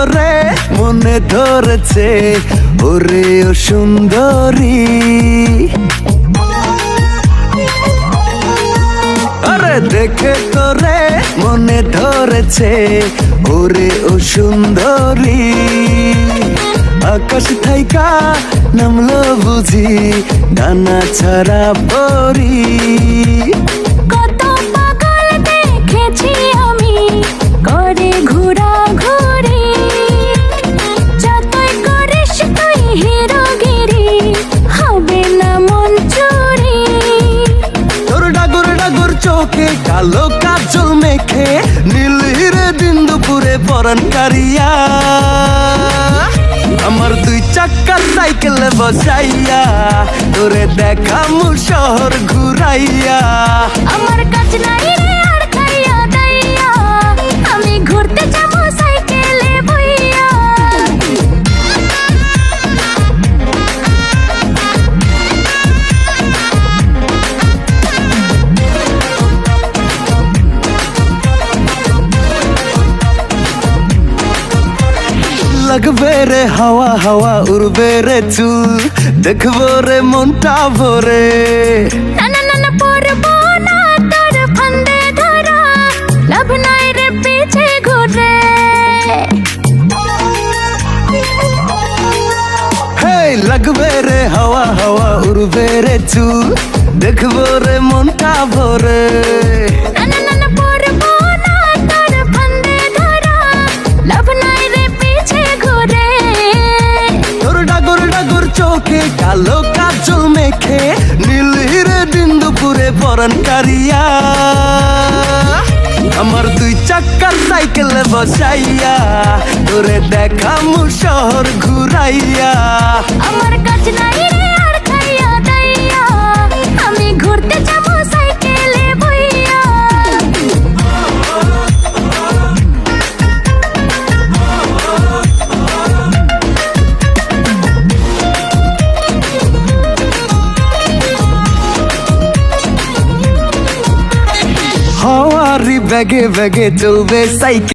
মনে ধরেছে, ওরে ও সুন্দরী। আরে দেখে তোরে মনে ধরেছে, ওরে ও সুন্দরী। আকাশ থাইকা নামলো বুঝি, ডানা ছাড়া পরি। মেখে নীল হিরে দিন দুপুরে কারিয়া আমার দুই চাকা সাইকেলে বসাইয়া, তোরে দেখামু শহর ঘুরাইয়া। আমার কাছে নাই রে লাগবে রে হাওয়া হাওয়া উড়বে রে চুল। দেখব রে মনটা ভরে। না না না না পড়ব না তোর ফান্দে ধরা। লাভ নাই রে পিছে ঘুরে। হে লাগবে রে হাওয়া হাওয়া উড়বে রে চুল। দেখব রে মনটা ভরে। কালো কাজল মেখে নীল হিরে দিন দুপুরে পরান কারিয়া। আমার দুই চাক্কার সাইকেলে বসাইয়া তোরে দেখামু শহর ঘুরাইয়া। আমার হাওয়ারি ব্যাগে ব্যাগে চলবে সাইকেল।